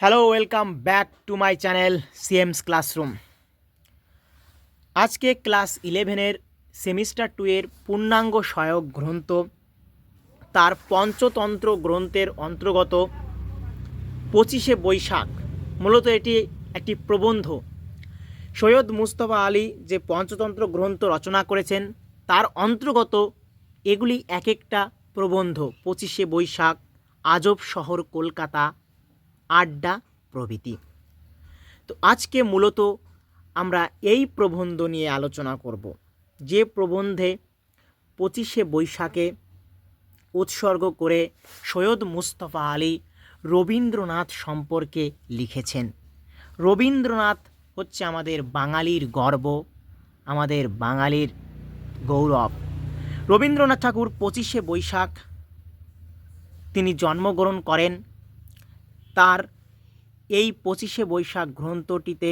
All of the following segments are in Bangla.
Hello welcome back to my channel CMS classroom আজকে ক্লাস ইলেভেনের সেমিস্টার টু এর পূর্ণাঙ্গ সহায়ক গ্রন্থ, তার পঞ্চতন্ত্র গ্রন্থের অন্তর্গত পঁচিশে বৈশাখ, মূলত এটি একটি প্রবন্ধ। সৈয়দ মুস্তফা আলী যে পঞ্চতন্ত্র গ্রন্থ রচনা করেছেন, তার অন্তর্গত এগুলি এক একটা প্রবন্ধ, পঁচিশে বৈশাখ, আজব শহর কলকাতা আড্ডা প্রভৃতি। তো আজকে মূলত আমরা এই প্রবন্ধ নিয়ে আলোচনা করব। যে প্রবন্ধে পঁচিশে বৈশাখে উৎসর্গ করে সৈয়দ মুস্তফা আলী রবীন্দ্রনাথ সম্পর্কে লিখেছেন। রবীন্দ্রনাথ হচ্ছে আমাদের বাঙালির গর্ব, আমাদের বাঙালির গৌরব। রবীন্দ্রনাথ ঠাকুর পঁচিশে বৈশাখ তিনি জন্মগ্রহণ করেন তার এই পঁচিশে বৈশাখ গ্রন্থটিতে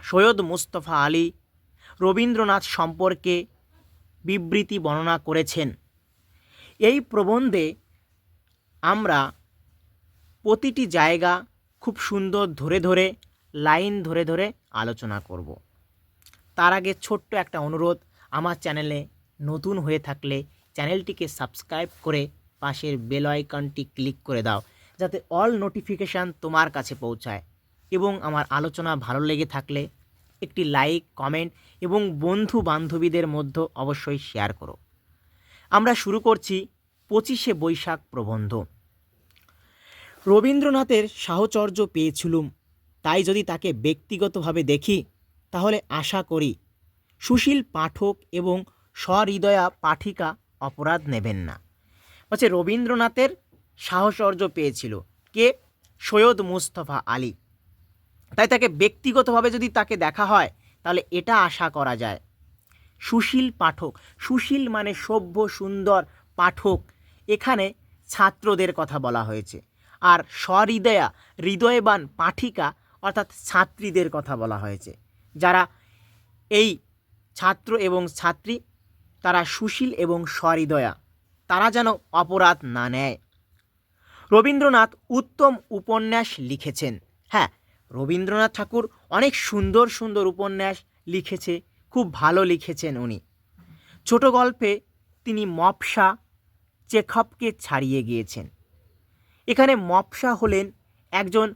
সৈয়দ মুস্তফা আলী রবীন্দ্রনাথ সম্পর্কে বিবৃতি বর্ণনা করেছেন। এই প্রবন্ধে আমরা প্রতিটি জায়গা খুব সুন্দর ধরে ধরে, লাইন ধরে ধরে আলোচনা করব। তার আগে ছোট্ট একটা অনুরোধ, আমার চ্যানেলে নতুন হয়ে থাকলে চ্যানেলটিকে সাবস্ক্রাইব করে পাশের বেল আইকনটি ক্লিক করে দাও। যাতে অল নোটিফিকেশান তোমার কাছে পৌঁছায়। এবং আমার আলোচনা ভালো লেগে থাকলে একটি লাইক কমেন্ট এবং বন্ধু বান্ধবীদের মধ্যে অবশ্যই শেয়ার করো। আমরা শুরু করছি পঁচিশে বৈশাখ প্রবন্ধ। রবীন্দ্রনাথের সাহচর্য পেয়েছিলুম, তাই যদি তাকে ব্যক্তিগতভাবে দেখি, তাহলে আশা করি সুশীল পাঠক এবং সহৃদয়া পাঠিকা অপরাধ নেবেন না। হচ্ছে রবীন্দ্রনাথের সাহচর্য পেয়েছিল কে? সৈয়দ মুস্তফা আলী। তাই তাকে ব্যক্তিগতভাবে যদি তাকে দেখা হয়, তাহলে এটা আশা করা যায়। সুশীল পাঠক। সুশীল মানে সভ্য, সুন্দর পাঠক। এখানে ছাত্রদের কথা বলা হয়েছে। আর সহৃদয়া হৃদয়বান পাঠিকা, অর্থাৎ ছাত্রীদের কথা বলা হয়েছে। যারা এই ছাত্র এবং ছাত্রী, তারা সুশীল এবং সহৃদয়া তারা যেন অপরাধ না নেয়। রবীন্দ্রনাথ উত্তম উপন্যাস লিখেছেন। হ্যাঁ রবীন্দ্রনাথ ঠাকুর অনেক সুন্দর সুন্দর উপন্যাস লিখেছে, খুব ভালো লিখেছেন উনি। ছোট গল্পে তিনি মপসা চেখপকে ছাড়িয়ে গিয়েছেন। এখানে মপসা হলেন একজন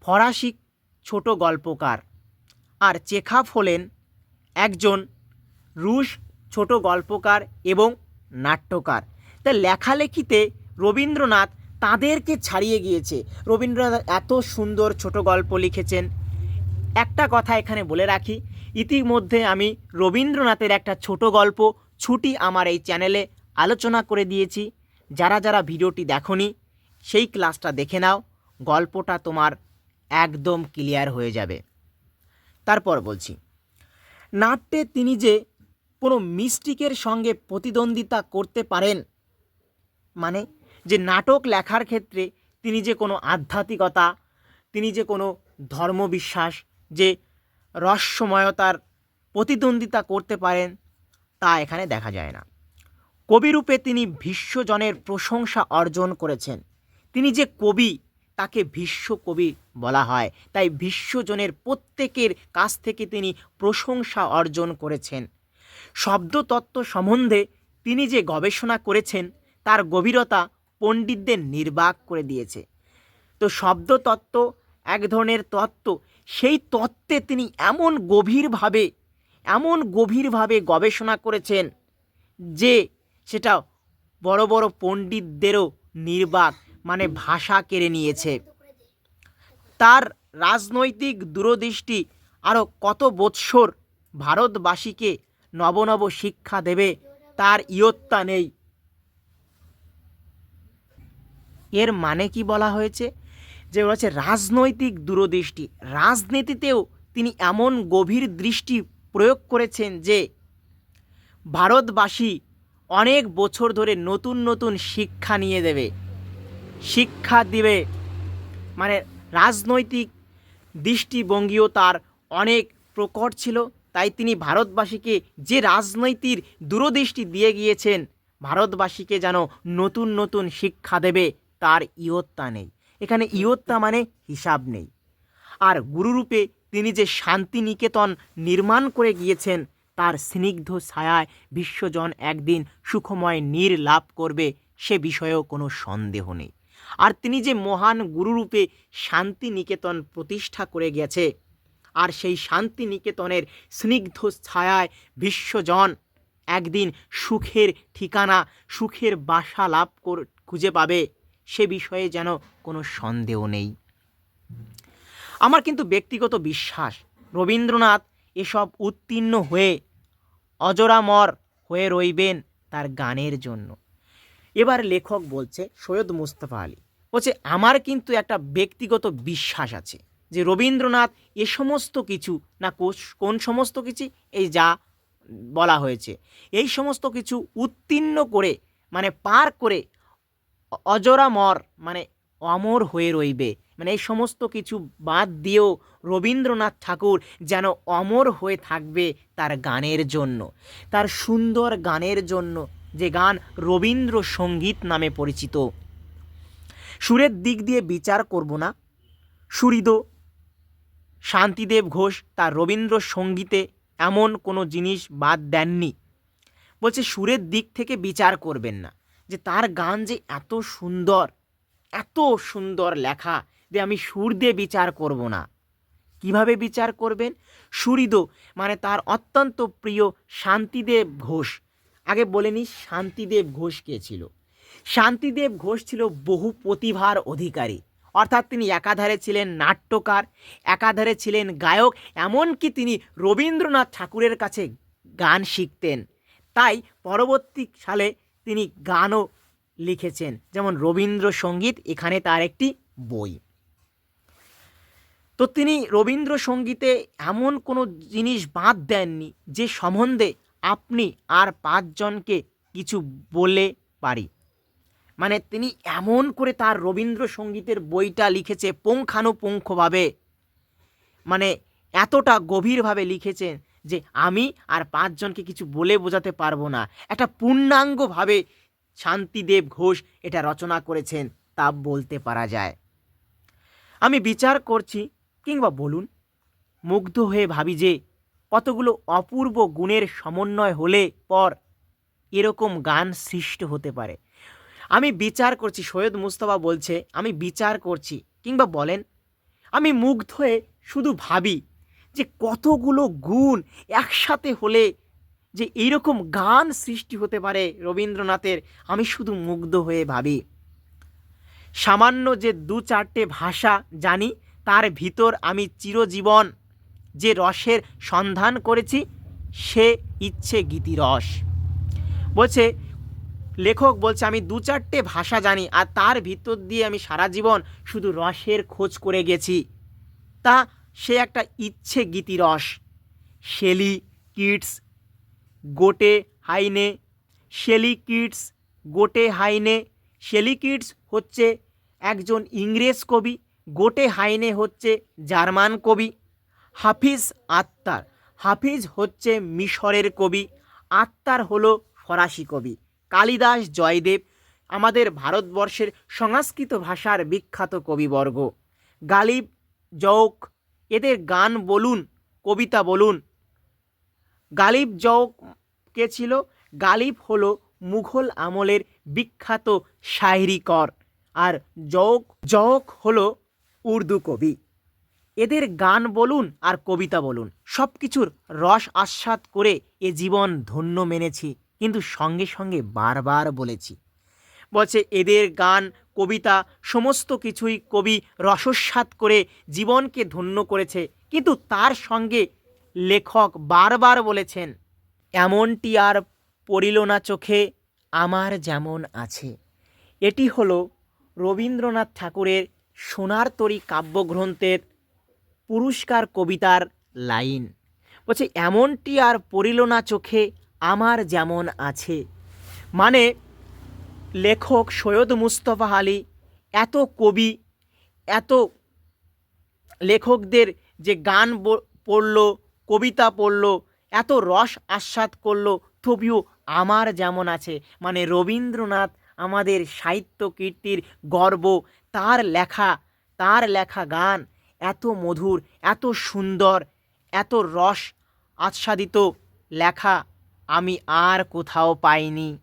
ফরাসি ছোট গল্পকার আর চেখাপ হলেন একজন রুশ ছোট গল্পকার এবং নাট্যকার। তা লেখালেখিতে রবীন্দ্রনাথ তাদেরকে ছাড়িয়ে গিয়েছে। রবীন্দ্রনাথ এত সুন্দর ছোট গল্প লিখেছেন। একটা কথা এখানে বলে রাখি, ইতিমধ্যে আমি রবীন্দ্রনাথের একটা ছোট গল্প ছুটি আমার এই চ্যানেলে আলোচনা করে দিয়েছি। যারা যারা ভিডিওটি দেখনি, সেই ক্লাসটা দেখে নাও, গল্পটা তোমার একদম ক্লিয়ার হয়ে যাবে। তারপর বলছি, নাট্যে তিনি যে কোনো মিস্টিকের সঙ্গে প্রতিদ্বন্দ্বিতা করতে পারেন মানে যে নাটক লেখার ক্ষেত্রে তিনি যে কোনো আধ্যাত্মিকতা, তিনি যে কোনো ধর্মবিশ্বাস, যে রহস্যময়তার প্রতিদ্বন্দ্বিতা করতে পারেন, তা এখানে দেখা যায় না। কবিরূপে তিনি বিশ্বজনের প্রশংসা অর্জন করেছেন। তিনি যে কবি, তাকে বিশ্ব কবি বলা হয়। তাই বিশ্বজনের প্রত্যেকের কাছ থেকে তিনি প্রশংসা অর্জন করেছেন। শব্দতত্ত্ব সম্বন্ধে তিনি যে গবেষণা করেছেন, তার গভীরতা পণ্ডিতদের নির্বাক করে দিয়েছে। তো শব্দতত্ত্ব, এক ধরনের তত্ত্ব, সেই তত্ত্বে তিনি এমন গভীরভাবে এমন গভীরভাবে গবেষণা করেছেন যে সেটা বড় বড় পণ্ডিতদেরও নির্বাক মানে ভাষা কেড়ে নিয়েছে। তার রাজনৈতিক দূরদৃষ্টি আরও কত বৎসর ভারতবাসীকে নবনব শিক্ষা দেবে, তার ইয়ত্তা নেই। এর মানে কি বলা হয়েছে? যে হচ্ছে রাজনৈতিক দূরদৃষ্টি। রাজনীতিতেও তিনি এমন গভীর দৃষ্টি প্রয়োগ করেছেন যে ভারতবাসী অনেক বছর ধরে নতুন নতুন শিক্ষা নিয়ে দেবে। শিক্ষা দিবে মানে রাজনৈতিক দৃষ্টিভঙ্গিও তার অনেক প্রকট ছিল। তাই তিনি ভারতবাসীকে যে রাজনৈতিক দূরদৃষ্টি দিয়ে গিয়েছেন, ভারতবাসীকে যেন নতুন নতুন শিক্ষা দেবে। তার ইয়ত্তা নেই। এখানে ইয়ত্তা মানে হিসাব নেই। আর গুরুরূপে তিনি যে শান্তিনিকেতন নির্মাণ করে গিয়েছেন, তার স্নিগ্ধ ছায়ায় বিশ্বজন একদিন সুখময় নীর লাভ করবে সে বিষয়েও কোনো সন্দেহ নেই। আর তিনি যে মহান গুরুরূপে শান্তিনিকেতন প্রতিষ্ঠা করে গেছে, আর সেই শান্তিনিকেতনের স্নিগ্ধ ছায়ায় বিশ্বজন একদিন সুখের ঠিকানা, সুখের বাসা লাভ কর, খুঁজে পাবে সে বিষয়ে যেন কোনো সন্দেহ নেই। আমার কিন্তু ব্যক্তিগত বিশ্বাস, রবীন্দ্রনাথ এসব উত্তীর্ণ হয়ে, অজরামর হয়ে রইবেন তার গানের জন্য। এবার লেখক বলছে, সৈয়দ মুস্তফা আলী, বলছে, আমার কিন্তু একটা ব্যক্তিগত বিশ্বাস আছে যে রবীন্দ্রনাথ এ সমস্ত কিছু না কোন সমস্ত কিছু, এই যা বলা হয়েছে, এই সমস্ত কিছু উত্তীর্ণ করে মানে পার করে অজরামর মানে অমর হয়ে রইবে। মানে এই সমস্ত কিছু বাদ দিয়েও রবীন্দ্রনাথ ঠাকুর যেন অমর হয়ে থাকবে তার গানের জন্য। তার সুন্দর গানের জন্য যে গান রবীন্দ্র সংগীত নামে পরিচিত। সুরের দিক দিয়ে বিচার করব না। সুরিদ শান্তিদেব ঘোষ তার রবীন্দ্র সঙ্গীতে এমন কোনো জিনিস বাদ দেননি। বলছে সুরের দিক থেকে বিচার করবেন না। যে তার গান যে এত সুন্দর এত সুন্দর লেখা যে আমি সুর দিয়ে বিচার করব না। কীভাবে বিচার করবেন? সুরিদ মানে তার অত্যন্ত প্রিয় শান্তিদেব ঘোষ। আগে বলে নি শান্তিদেব ঘোষ কে ছিল? শান্তিদেব ঘোষ ছিল বহু প্রতিভার অধিকারী। অর্থাৎ তিনি একাধারে ছিলেন নাট্যকার, একাধারে ছিলেন গায়ক, এমনকি তিনি রবীন্দ্রনাথ ঠাকুরের কাছে গান শিখতেন। তাই পরবর্তী সালে তিনি গানও লিখেছেন। যেমন রবীন্দ্রসঙ্গীত, এখানে তার একটি বই। তো তিনি রবীন্দ্রসঙ্গীতে এমন কোনো জিনিস বাদ দেননি যে সম্বন্ধে আপনি আর পাঁচজনকে কিছু বলে পারি। মানে তিনি এমন করে তার রবীন্দ্রসঙ্গীতের বইটা লিখেছে, পুঙ্খানুপুঙ্খভাবে। মানে এতটা গভীরভাবে লিখেছেন যে আমি আর পাঁচজনকে কিছু বলে বোঝাতে পারব না। একটা পূর্ণাঙ্গভাবে শান্তিদেব ঘোষ এটা রচনা করেছেন, তা বলতে পারা যায়। আমি বিচার করছি, কিংবা বলুন, মুগ্ধ হয়ে ভাবি যে কতগুলো অপূর্ব গুণের সমন্বয় হলে পর এরকম গান সৃষ্ট হতে পারে। আমি বিচার করছি, সৈয়দ মুস্তফা বলছে, আমি বিচার করছি, কিংবা বলেন, আমি মুগ্ধ হয়ে শুধু ভাবি যে কতগুলো গুণ একসাথে হলে যে এইরকম গান সৃষ্টি হতে পারে রবীন্দ্রনাথের, আমি শুধু মুগ্ধ হয়ে ভাবি। সামান্য যে দু চারটে ভাষা জানি, তার ভিতর আমি চিরজীবন যে রসের সন্ধান করেছি, সে ইচ্ছে গীতিরস বলছে, লেখক বলছে, আমি দু চারটে ভাষা জানি, আর তার ভিতর দিয়ে আমি সারা জীবন শুধু রসের খোঁজ করে গেছি। তা সে একটা ইচ্ছে গীতিরস Shelley Keats Goethe Heine, Shelley Keats Goethe Heine, Shelley Keats হচ্ছে একজন ইংরেজ কবি, গোটে হাইনে হচ্ছে জার্মান কবি। হাফিজ আত্মার, হাফিজ হচ্ছে মিশরের কবি, আত্মার হলো ফরাসি কবি। কালিদাস জয়দেব আমাদের ভারতবর্ষের সংস্কৃত ভাষার বিখ্যাত কবিবর্গ। গালিব জৌক এদের গান বলুন, কবিতা বলুন। গালিব জৌক কে ছিল? গালিব হলো মুঘল আমলের বিখ্যাত শায়রিকর আর জৌক জৌক হলো উর্দু কবি। এদের গান বলুন আর কবিতা বলুন সব কিছুর রস আস্বাদ করে এ জীবন ধন্য মেনেছি, কিন্তু সঙ্গে সঙ্গে বারবার বলেছি বলছে, এদের গান, কবিতা, সমস্ত কিছুই কবি রসস্বাদ করে জীবনকে ধন্য করেছে। কিন্তু তার সঙ্গে লেখক বারবার বলেছেন, এমনটি আর পড়িল না চোখে, আমার যেমন আছে। এটি হলো রবীন্দ্রনাথ ঠাকুরের সোনার তরী কাব্যগ্রন্থের পুরস্কার কবিতার লাইন। বলছে, এমনটি আর পড়িল না চোখে, আমার যেমন আছে। মানে লেখক সৈয়দ মুস্তফা আলী, এত কবি, এত লেখকদের যে গান পড়ল, কবিতা পড়ল, এত রস আস্বাদ করল, তবুও আমার যেমন আছে। মানে রবীন্দ্রনাথ আমাদের সাহিত্য কীর্তির গর্ব, তার লেখা তার লেখা গান এত মধুর, এত সুন্দর, এত রস আচ্ছাদিত লেখা আমি আর কোথাও পাইনি।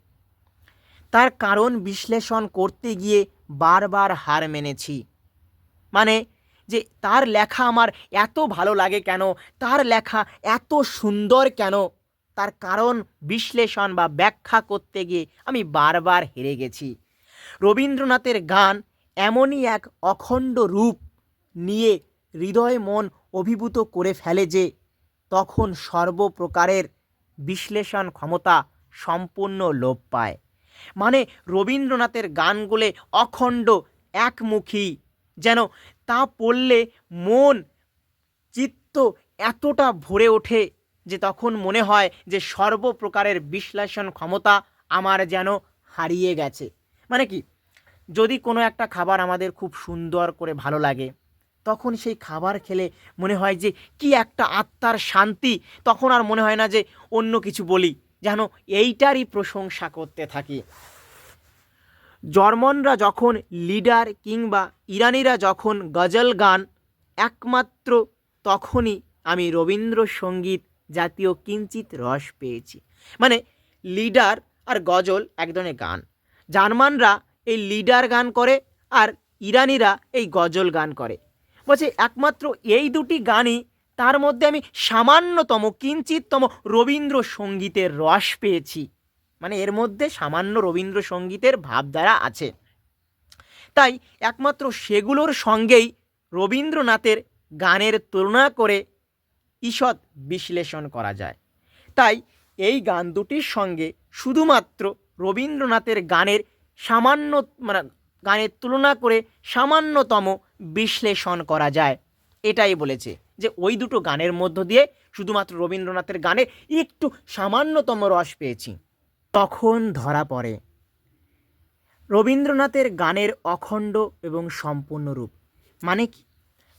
তার কারণ বিশ্লেষণ করতে গিয়ে বারবার হার মেনেছি। মানে যে তার লেখা আমার এত ভালো লাগে কেন? তার লেখা এত সুন্দর কেন? তার কারণ বিশ্লেষণ বা ব্যাখ্যা করতে গিয়ে আমি বারবার হেরে গেছি। রবীন্দ্রনাথের গান এমনই এক অখণ্ড রূপ নিয়ে হৃদয় মন অভিভূত করে ফেলে যে তখন সর্বপ্রকারের বিশ্লেষণ ক্ষমতা সম্পূর্ণ লোপ পায়। মানে রবীন্দ্রনাথের গানগুলো অখণ্ড, একমুখী। যেন তা পড়লে মন, চিত্ত এতটা ভরে ওঠে যে তখন মনে হয় যে সর্বপ্রকারের বিশ্লেষণ ক্ষমতা আমার যেন হারিয়ে গেছে। মানে কি, যদি কোনো একটা খাবার আমাদের খুব সুন্দর করে ভালো লাগে, তখন সেই খাবার খেলে মনে হয় যে কি একটা আত্মার শান্তি, তখন আর মনে হয় না যে অন্য কিছু বলি। যেন এইটারই প্রশংসা করতে থাকি। জর্মনরা যখন লিডার কিংবা ইরানিরা যখন গজল গান, একমাত্র তখনই আমি রবীন্দ্রসঙ্গীত জাতীয় কিঞ্চিত রস পেয়েছি। মানে লিডার আর গজল এক ধরনের গান। জার্মানরা এই লিডার গান করে আর ইরানিরা এই গজল গান করে। বলছে, একমাত্র এই দুটি গানই তার মধ্যে আমি সামান্যতম, কিঞ্চিততম রবীন্দ্রসঙ্গীতের রস পেয়েছি। মানে এর মধ্যে সামান্য রবীন্দ্রসঙ্গীতের ভাবধারা আছে। তাই একমাত্র সেগুলোর সঙ্গেই রবীন্দ্রনাথের গানের তুলনা করে ঈষৎ বিশ্লেষণ করা যায়। তাই এই গান দুটির সঙ্গে শুধুমাত্র রবীন্দ্রনাথের গানের সামান্য মানে গানের তুলনা করে সামান্যতম বিশ্লেষণ করা যায়। এটাই বলেছে। যে ওই দুটো গানের মধ্য দিয়ে শুধুমাত্র রবীন্দ্রনাথের গানে একটু সামান্যতম রস পেয়েছি। তখন ধরা পড়ে। রবীন্দ্রনাথের গানের অখণ্ড এবং সম্পূর্ণ রূপ। মানে কি?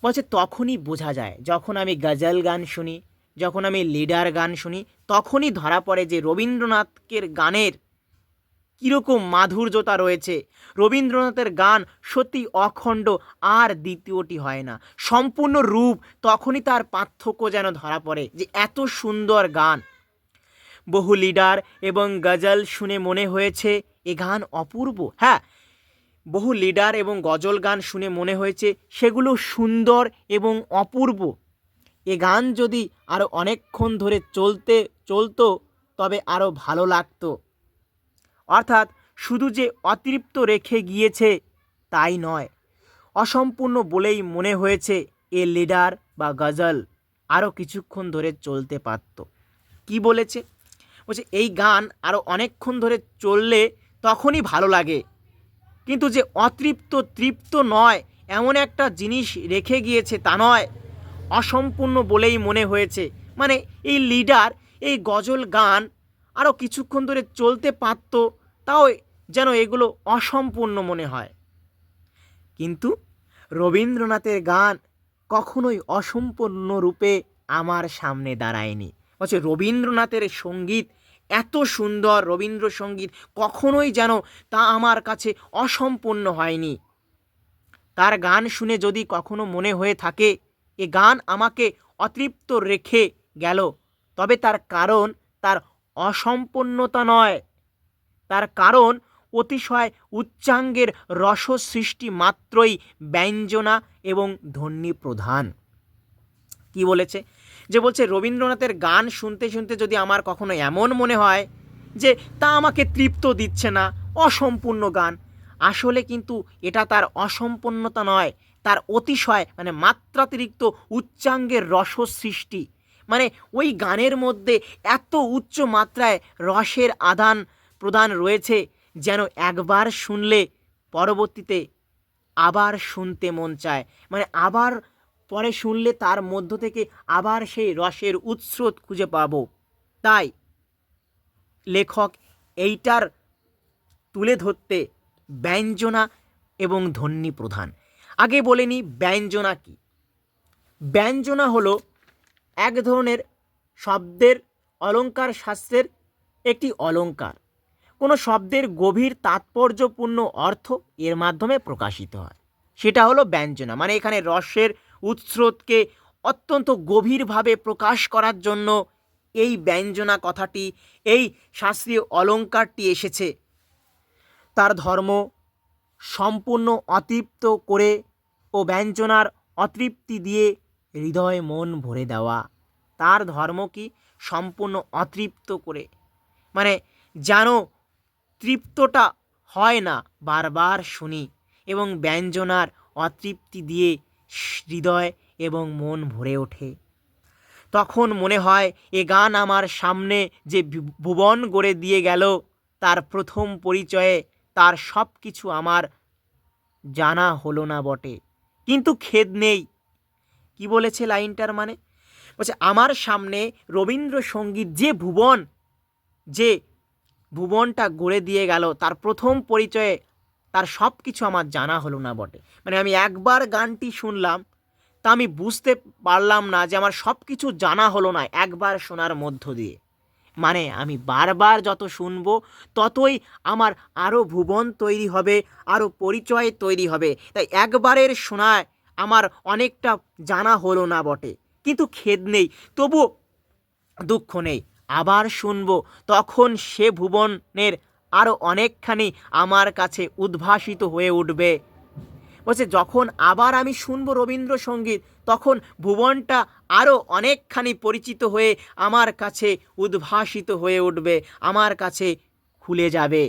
বলছে, তখনই বোঝা যায়, যখন আমি গজল গান শুনি, যখন আমি লিডার গান শুনি, তখনই ধরা পড়ে যে রবীন্দ্রনাথের গানের কীরকম মাধুর্যতা রয়েছে? রবীন্দ্রনাথের গান সত্যি অখণ্ড, আর দ্বিতীয়টি হয় না। সম্পূর্ণ রূপ তখনই তার পার্থক্য যেন ধরা পড়ে যে এত সুন্দর গান। বহু লিডার এবং গজল শুনে মনে হয়েছে এ গান অপূর্ব। হ্যাঁ বহু লিডার এবং গজল গান শুনে মনে হয়েছে সেগুলো সুন্দর এবং অপূর্ব। এ গান যদি আরও অনেকক্ষণ ধরে চলতে, চলতো, তবে আরও ভালো লাগতো। অর্থাৎ শুধু যে অতৃপ্ত রেখে গিয়েছে তাই নয়, অসম্পূর্ণ বলেই মনে হয়েছে এ লিডার বা গজল আরও কিছুক্ষণ ধরে চলতে পারত। কি বলেছে? বলছে, এই গান আরও অনেকক্ষণ ধরে চললে তখনই ভালো লাগে। কিন্তু যে অতৃপ্ত তৃপ্ত নয়, এমন একটা জিনিস রেখে গিয়েছে তা নয়। অসম্পূর্ণ বলেই মনে হয়েছে। মানে এই লিডার, এই গজল গান আরও কিছুক্ষণ ধরে চলতে পারত তাও যেন এগুলো অসম্পূর্ণ মনে হয়। কিন্তু রবীন্দ্রনাথের গান কখনোই অসম্পূর্ণ রূপে আমার সামনে দাঁড়ায়নি। বলছে, রবীন্দ্রনাথের সংগীত এত সুন্দর, রবীন্দ্রসঙ্গীত কখনোই যেন তা আমার কাছে অসম্পূর্ণ হয়নি। তার গান শুনে যদি কখনো মনে হয়ে থাকে, এ গান আমাকে অতৃপ্ত রেখে গেল, তবে তার কারণ তার অসম্পূর্ণতা নয়। তার কারণ অতিশয় উচ্চাঙ্গের রস সৃষ্টি মাত্রই ব্যঞ্জনা এবং ধ্বনি প্রধান কি বলেছে? যে বলছে, রবীন্দ্রনাথের গান শুনতে শুনতে যদি আমার কখনো এমন মনে হয় যে তা আমাকে তৃপ্ত দিচ্ছে না, অসম্পূর্ণ গান। আসলে কিন্তু এটা তার অসম্পূর্ণতা নয়, তার অতিশয় মানে মাত্রাতিরিক্ত উচ্চাঙ্গের রস সৃষ্টি মানে ওই গানের মধ্যে এত উচ্চ মাত্রায় রসের আদান প্রদান রয়েছে যেন একবার শুনলে পরবর্তীতে আবার শুনতে মন চায়। মানে আবার পরে শুনলে তার মধ্য থেকে আবার সেই রসের উৎস্রোত খুঁজে পাব। তাই লেখক এইটার তুলে ধরতে ব্যঞ্জনা এবং ধ্বনি প্রধান। আগে বলে বলেনি ব্যঞ্জনা কি? ব্যঞ্জনা হলো এক ধরনের শব্দের অলঙ্কার শাস্ত্রের একটি অলঙ্কার। কোনো শব্দের গভীর তাৎপর্যপূর্ণ অর্থ এর মাধ্যমে প্রকাশিত হয়। সেটা হলো ব্যঞ্জনা মানে এখানে রসের উৎস্রোতকে অত্যন্ত গভীরভাবে প্রকাশ করার জন্য এই ব্যঞ্জনা কথাটি, এই শাস্ত্রীয় অলঙ্কারটি এসেছে। তার ধর্ম সম্পূর্ণ অতৃপ্ত করে ও ব্যঞ্জনার অতৃপ্তি দিয়ে হৃদয় মন ভরে দেওয়া। তার ধর্ম কি সম্পূর্ণ অতৃপ্ত করে? মানে যেন তৃপ্তটা হয় না বারবার শুনি এবং ব্যঞ্জনার অতৃপ্তি দিয়ে হৃদয় এবং মন ভরে ওঠে। তখন মনে হয় এ গান আমার সামনে যে ভুবন গড়ে দিয়ে গেল, তার প্রথম পরিচয়ে তার সব কিছু আমার জানা হলো না বটে। কিন্তু খেদ নেই। কি বলেছে লাইনটার মানে? বলছে, আমার সামনে রবীন্দ্রসঙ্গীত যে ভুবন, যে ভুবনটা গড়ে দিয়ে গেল, তার প্রথম পরিচয়ে তার সব কিছু আমার জানা হলো না বটে। মানে আমি একবার গানটি শুনলাম, তা আমি বুঝতে পারলাম না যে আমার সব কিছু জানা হলো না একবার শোনার মধ্য দিয়ে। মানে আমি বারবার যত শুনব, ততই আমার আরও ভুবন তৈরি হবে আরও পরিচয় তৈরি হবে। তাই একবারের শোনায় আমার অনেকটা জানা হলো না বটে। কিন্তু খেদ নেই তবু দুঃখ নেই। আবার শুনব। তখন সে ভুবনের আরও অনেকখানি আমার কাছে উদ্ভাসিত হয়ে উঠবে। বলছে, যখন আবার আমি শুনব রবীন্দ্রসঙ্গীত, তখন ভুবনটা আরও অনেকখানি পরিচিত হয়ে আমার কাছে উদ্ভাসিত হয়ে উঠবে, আমার কাছে খুলে যাবে।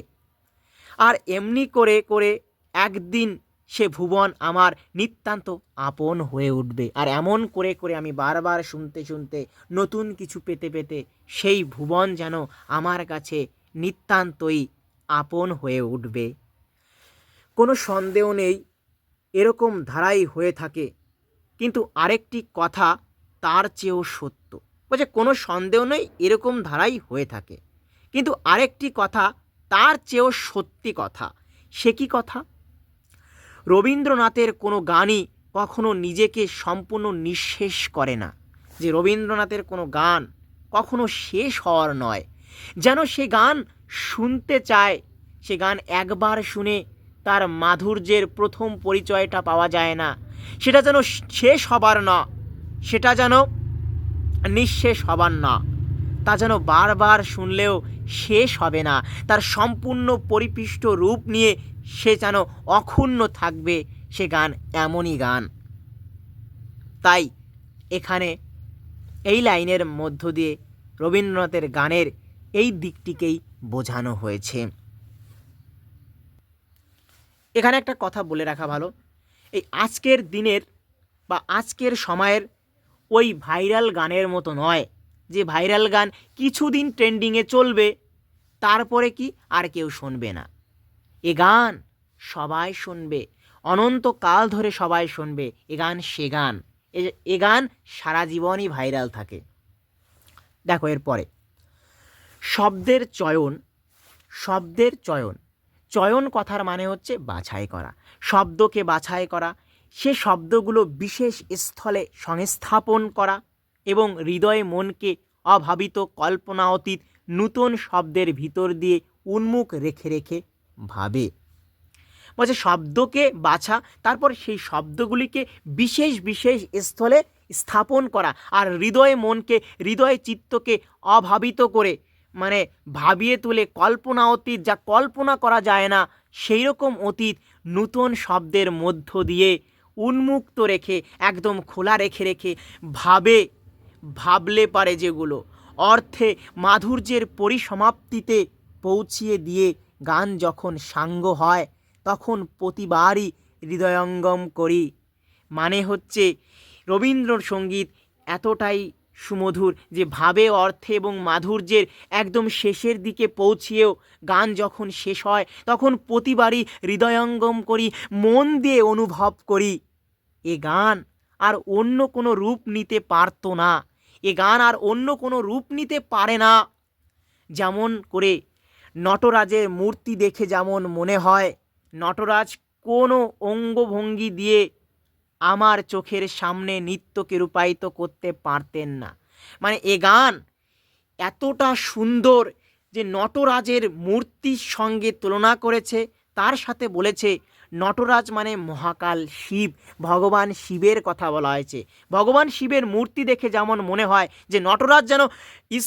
আর এমনি করে করে একদিন সে ভুবন আমার নিতান্ত আপন হয়ে উঠবে। আর এমন করে করে আমি বারবার শুনতে শুনতে নতুন কিছু পেতে পেতে সেই ভুবন যেন আমার কাছে নিতান্তই আপন হয়ে উঠবে। কোনো সন্দেহ নেই, এরকম ধারাই হয়ে থাকে। কিন্তু আরেকটি কথা তার চেয়েও সত্য। বলছে, কোনো সন্দেহ নেই, এরকম ধারাই হয়ে থাকে। কিন্তু আরেকটি কথা তার চেয়েও সত্যি কথা। সে কি কথা? রবীন্দ্রনাথের কোনো গানই কখনো নিজেকে সম্পূর্ণ নিঃশেষ করে না। যে রবীন্দ্রনাথের কোনো গান কখনো শেষ হওয়ার নয়। যেন সে গান শুনতে চায়, সে গান একবার শুনে তার মাধুর্যের প্রথম পরিচয়টা পাওয়া যায় না। সেটা যেন শেষ হবার না, সেটা যেন নিঃশেষ হবার না। তা যেন বারবার শুনলেও শেষ হবে না। তার সম্পূর্ণ পরিপিষ্ট রূপ নিয়ে সে যেন অক্ষুণ্ণ থাকবে সে গান, এমনই গান। তাই এখানে এই লাইনের মধ্য দিয়ে রবীন্দ্রনাথের গানের এই দিকটিকেই বোঝানো হয়েছে। এখানে একটা কথা বলে রাখা ভালো। এই আজকের দিনের বা আজকের সময়ের ওই ভাইরাল গানের মতো নয়। যে ভাইরাল গান কিছুদিন ট্রেন্ডিংয়ে চলবে, তারপরে কি আর কেউ শুনবে না। এ গান সবাই শুনবে। অনন্তকাল ধরে সবাই শুনবে। এ গান সে গান। এ- গান সারা জীবনই ভাইরাল থাকে। দেখো এরপরে। শব্দের চয়ন শব্দের চয়ন। চয়ন কথার মানে হচ্ছে বাছাই করা। শব্দকে বাছাই করা। সে শব্দগুলো বিশেষ স্থলে সংস্থাপন করা এবং হৃদয়ে মনকে অভাবিত কল্পনা অতীত নূতন শব্দের ভিতর দিয়ে উন্মুখ রেখে রেখে ভাবে। বলছে, শব্দকে বাছা, তারপর সেই শব্দগুলিকে বিশেষ বিশেষ স্থলে স্থাপন করা আর হৃদয়ে মনকে, হৃদয় চিত্তকে অভাবিত করে মানে ভাবিয়ে তুলে কল্পনা অতীত, যা কল্পনা করা যায় না সেই রকম অতীত নূতন শব্দের মধ্য দিয়ে উন্মুক্ত রেখে, একদম খোলা রেখে রেখে ভাবে, ভাবলে পারে যেগুলো। অর্থে মাধুর্যের পরিসমাপ্তিতে পৌঁছিয়ে দিয়ে গান যখন সাঙ্গ হয়, তখন প্রতিবারই হৃদয়ঙ্গম করি। মানে হচ্ছে রবীন্দ্রসঙ্গীত এতটাই সুমধুর যে ভাবে, অর্থে এবং মাধুর্যের একদম শেষের দিকে পৌঁছিয়েও গান যখন শেষ হয়, তখন প্রতিবারই হৃদয়ঙ্গম করি, মন দিয়ে অনুভব করি। এ গান আর অন্য কোনো রূপ নিতে পারতো না। এ গান আর অন্য কোনো রূপ নিতে পারে না। যেমন করে নটরাজের মূর্তি দেখে যেমন মনে হয়, নটরাজ কোনো অঙ্গভঙ্গি দিয়ে আমার চোখের সামনে নৃত্যকে রূপায়িত করতে পারতেন না। মানে এ গান এতটা সুন্দর যে নটরাজের মূর্তির সঙ্গে তুলনা করেছে, তার সাথে বলেছে নটরাজ মানে মহাকাল শিব। ভগবান শিবের কথা বলা হয়েছে। ভগবান শিবের মূর্তি দেখে যেমন মনে হয় যে নটরাজ যেন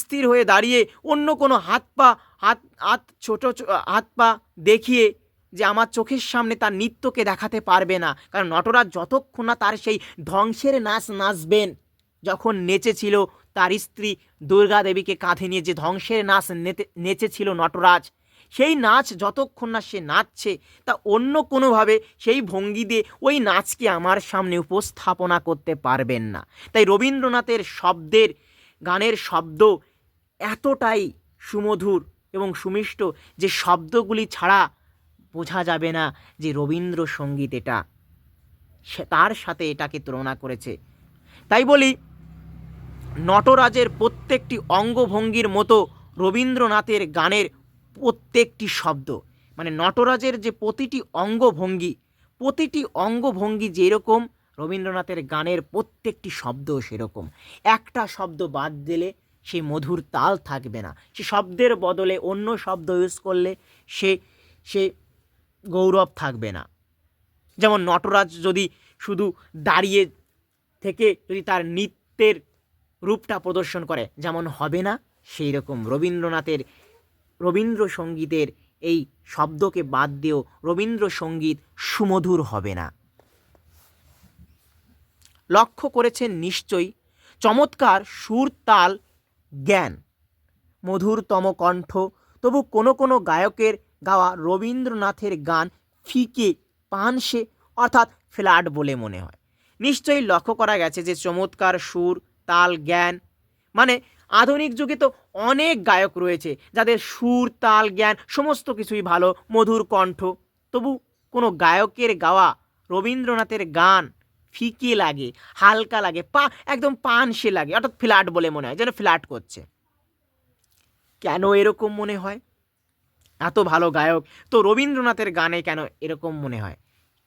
স্থির হয়ে দাঁড়িয়ে অন্য কোনো হাত পা, হাত হাত ছোটো হাত পা দেখিয়ে যে আমার চোখের সামনে তার নৃত্যকে দেখাতে পারবে না। কারণ নটরাজ যতক্ষণ না তার সেই ধ্বংসের নাচ নাচবেন, যখন নেচেছিল তার স্ত্রী দুর্গা দেবীকে কাঁধে নিয়ে যে ধ্বংসের নাচ নেচেছিল নটরাজ সেই নাচ যতক্ষণ না সে নাচছে, তা অন্য কোনোভাবে সেই ভঙ্গি দিয়ে ওই নাচকে আমার সামনে উপস্থাপনা করতে পারবেন না। তাই রবীন্দ্রনাথের শব্দের, গানের শব্দ এতটাই সুমধুর এবং সুমিষ্ট যে শব্দগুলি ছাড়া বোঝা যাবে না যে রবীন্দ্রসঙ্গীত এটা। তার সাথে এটাকে তুলনা করেছে। তাই বলি, নটরাজের প্রত্যেকটি অঙ্গভঙ্গির মতো রবীন্দ্রনাথের গানের প্রত্যেকটি শব্দ মানে নটরাজের যে প্রতিটি অঙ্গভঙ্গি প্রতিটি অঙ্গভঙ্গি যেরকম, রবীন্দ্রনাথের গানের প্রত্যেকটি শব্দ সেরকম। একটা শব্দ বাদ দিলে সে মধুর তাল থাকবে না। সে শব্দের বদলে অন্য শব্দ ইউজ করলে সে সে গৌরব থাকবে না। যেমন নটরাজ যদি শুধু দাঁড়িয়ে থেকে যদি তার নৃত্যের রূপটা প্রদর্শন করে, যেমন হবে না সেই রকম রবীন্দ্রনাথের রবীন্দ্রসঙ্গীতের এই শব্দকে বাদ দিয়েও রবীন্দ্রসঙ্গীত সুমধুর হবে না। লক্ষ্য করেছেন নিশ্চয়ই চমৎকার সুর তাল জ্ঞান, মধুরতম কণ্ঠ, তবু কোনো কোনো গায়কের গাওয়া রবীন্দ্রনাথের গান ফিকে পানসে, অর্থাৎ ফ্ল্যাট বলে মনে হয়। নিশ্চয়ই লক্ষ্য করা গেছে যে চমৎকার সুর তাল জ্ঞান মানে আধুনিক যুগে তো অনেক গায়ক রয়েছে যাদের সুর, তাল, জ্ঞান সমস্ত কিছুই ভালো, মধুর কণ্ঠ। তবু কোনো গায়কের গাওয়া রবীন্দ্রনাথের গান ফিকে লাগে, হালকা লাগে, পা একদম পানসে লাগে, অর্থাৎ ফ্ল্যাট বলে মনে হয়, যেন ফ্ল্যাট করছে। কেন এরকম মনে হয়? এত ভালো গায়ক, তো রবীন্দ্রনাথের গানে কেন এরকম মনে হয়?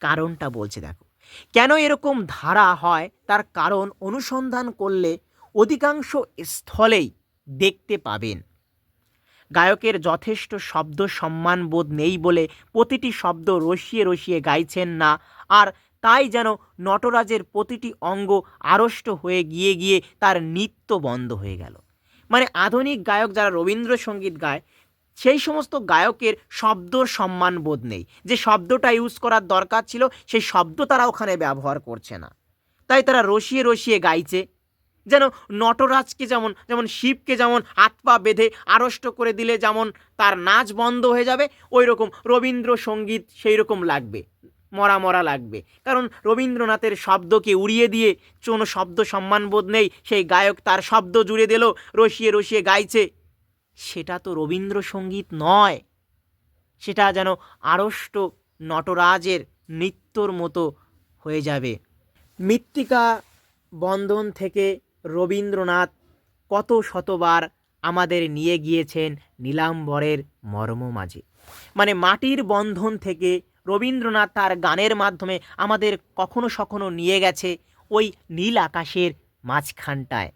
কারণটা বলছে দেখো। কেন এরকম ধারা হয়? তার কারণ অনুসন্ধান করলে অধিকাংশ স্থলেই দেখতে পাবেন। গায়কের যথেষ্ট শব্দ সম্মানবোধ নেই বলে প্রতিটি শব্দ রসিয়ে রসিয়ে গাইছেন না, আর তাই যেন নটরাজের প্রতিটি অঙ্গ আড়ষ্ট হয়ে গিয়ে গিয়ে তার নৃত্য বন্ধ হয়ে গেল। মানে আধুনিক গায়ক যারা রবীন্দ্রসঙ্গীত গায়, সেই সমস্ত গায়কের শব্দ সম্মানবোধ নেই। যে শব্দটা ইউজ করার দরকার ছিল, সেই শব্দ তারা ওখানে ব্যবহার করছে না। তাই তারা রসিয়ে রসিয়ে গাইছে। যেন নটরাজকে যেমন যেমন শিবকে যেমন হাত পা বেঁধে আড়ষ্ট করে দিলে যেমন তার নাচ বন্ধ হয়ে যাবে ওই রকম রবীন্দ্রসঙ্গীত সেই রকম লাগবে, মরা মরা লাগবে। কারণ রবীন্দ্রনাথের শব্দকে উড়িয়ে দিয়ে কোনো শব্দ সম্মানবোধ নেই, সেই গায়ক তার শব্দ জুড়ে দিল, রসিয়ে রসিয়ে গাইছে। সেটা তো রবীন্দ্রসঙ্গীত নয়, সেটা যেন আড়ষ্ট নটরাজের নৃত্যর মতো হয়ে যাবে। মৃত্তিকা বন্ধন থেকে রবীন্দ্রনাথ কত শতবার আমাদের নিয়ে গিয়েছেন নীলাম্বরের মর্ম মাঝে। মানে মাটির বন্ধন থেকে রবীন্দ্রনাথ তার গানের মাধ্যমে আমাদের কখনো সখনো নিয়ে গেছে ওই নীল আকাশের মাঝখানটায়।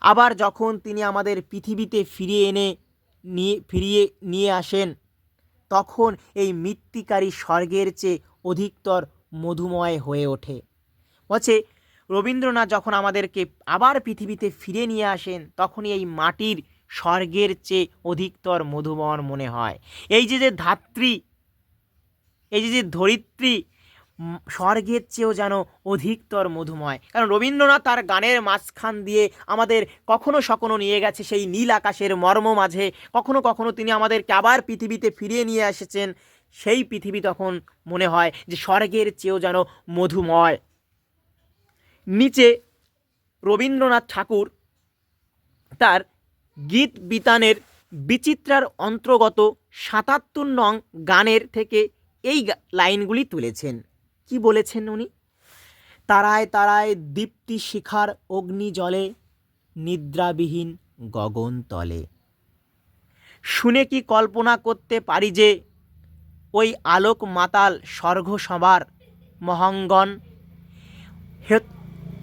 আবার যখন তিনি আমাদের পৃথিবীতে ফিরিয়ে এনে নিয়ে, ফিরিয়ে নিয়ে আসেন, তখন এই মৃত্তিকারী স্বর্গের চেয়ে অধিকতর মধুময় হয়ে ওঠে। বলছে রবীন্দ্রনাথ যখন আমাদেরকে আবার পৃথিবীতে ফিরে নিয়ে আসেন, তখনই এই মাটির স্বর্গের চেয়ে অধিকতর মধুময় মনে হয়। এই যে যে ধাত্রী, এই যে যে ধরিত্রী স্বর্গের চেয়েও যেন অধিকতর মধুময়। কারণ রবীন্দ্রনাথ তার গানের মাঝখান দিয়ে আমাদের কখনো সখনো নিয়ে গেছে সেই নীল আকাশের মর্ম মাঝে। কখনো কখনো তিনি আমাদেরকে আবার পৃথিবীতে ফিরিয়ে নিয়ে এসেছেন। সেই পৃথিবী তখন মনে হয় যে স্বর্গের চেয়েও যেন মধুময়। নিচে রবীন্দ্রনাথ ঠাকুর তার গীত বিতানের বিচিত্রার অন্তর্গত সাতাত্তর নং গানের থেকে এই লাইনগুলি তুলেছেন। কি বলেছেন উনি? তারায় তারায় দীপ্তি শিখার অগ্নি জলে নিদ্রাবিহীন গগন তলে। শুনে কি কল্পনা করতে পারি যে ওই আলোক মাতাল স্বর্গ সবার মহাঙ্গন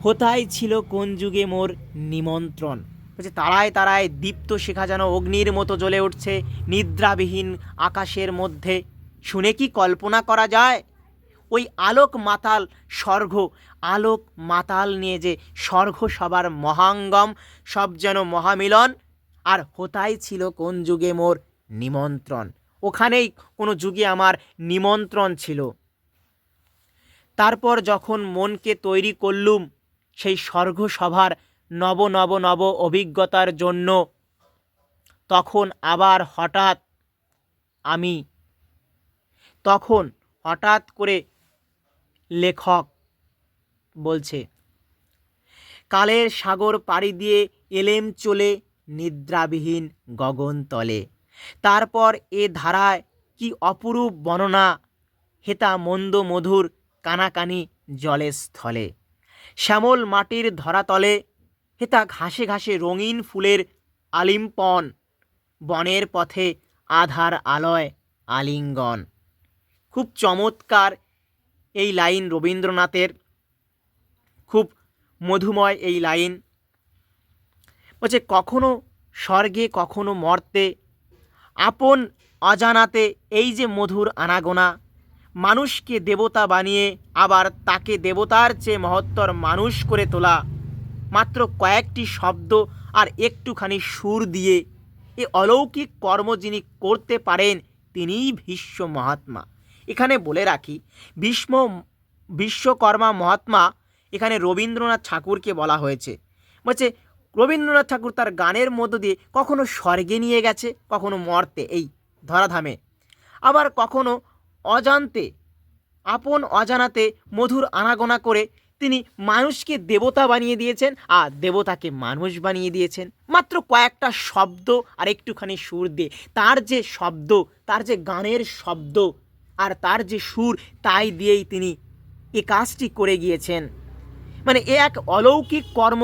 হোতায় ছিল কোন যুগে মোর নিমন্ত্রণ? বলছে, তারায় তারায় দীপ্ত শিখা যেন অগ্নির মতো জ্বলে উঠছে, নিদ্রাবিহীন আকাশের মধ্যে। শুনে কি কল্পনা করা যায়? ওই আলোক মাতাল স্বর্গ, আলোক মাতাল নিয়ে যে স্বর্গ সবার মহাঙ্গম, সব যেন মহামিলন। আর হোতাই ছিল কোন যুগে মোর নিমন্ত্রণ? ওখানেই কোনো যুগে আমার নিমন্ত্রণ ছিল। তারপর যখন মনকে তৈরি করলুম সেই স্বর্গসভার নব নব নব অভিজ্ঞতার জন্য। তখন আবার হঠাৎ আমি, তখন হঠাৎ করে লেখক বলছে, কালের সাগর পাড়ি দিয়ে এলেম চলে নিদ্রাবিহীন গগনতলে তারপর এ ধারায় কি অপরূপ বর্ণনা, হেতা মন্দ মধুর কানাকানি জলের স্থলে। শ্যামল মাটির ধরাতলে, হেতা ঘাসে ঘাসে রঙিন ফুলের আলিম্পন, বনের পথে আধার আলয় আলিঙ্গন। খুব চমৎকার এই লাইন রবীন্দ্রনাথের, খুব মধুময় এই লাইন। বলছে, কখনো স্বর্গে, কখনো মর্তে, আপন অজানাতে এই যে মধুর আনাগোনা মানুষকে দেবতা বানিয়ে আবার তাকে দেবতার চেয়ে মহত্তর মানুষ করে তোলা। মাত্র কয়েকটি শব্দ আর একটুখানি সুর দিয়ে এ অলৌকিক কর্ম যিনি করতে পারেন, তিনিই ভীষ্ম মহাত্মা। এখানে বলে রাখি, ভীষ্ম, বিশ্বকর্মা মহাত্মা এখানে রবীন্দ্রনাথ ঠাকুরকে বলা হয়েছে। বলছে, রবীন্দ্রনাথ ঠাকুর তার গানের মধ্য দিয়ে কখনো স্বর্গে নিয়ে গেছে, কখনো মর্তে, এই ধরাধামে। আবার কখনো অজান্তে, আপন অজানাতে মধুর আনাগোনা করে তিনি মানুষকে দেবতা বানিয়ে দিয়েছেন আর দেবতাকে মানুষ বানিয়ে দিয়েছেন। মাত্র কয়েকটা শব্দ আর একটুখানি সুর দিয়ে তার যে শব্দ, তার যে গানের শব্দ আর তার যে সুর, তাই দিয়েই তিনি এ কাজটি করে গিয়েছেন। মানে এ এক অলৌকিক কর্ম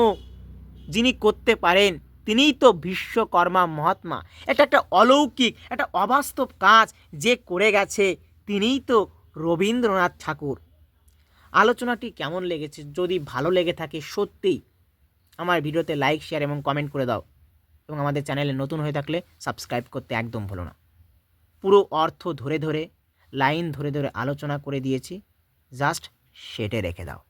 যিনি করতে পারেন, তিনিই তো বিশ্বকর্মা মহাত্মা। এটা একটা অলৌকিক, একটা অবাস্তব কাজ যে করে গেছে। তিনিই তো রবীন্দ্রনাথ ঠাকুর। আলোচনাটি কেমন লেগেছে, যদি ভালো লেগে থাকে সত্যিই আমার ভিডিওতে লাইক শেয়ার এবং কমেন্ট করে দাও এবং আমাদের চ্যানেলে নতুন হয়ে থাকলে সাবস্ক্রাইব করতে একদম ভুলো না। পুরো অর্থ ধরে ধরে লাইন ধরে ধরে আলোচনা করে দিয়েছি জাস্ট সেটে রেখে দাও।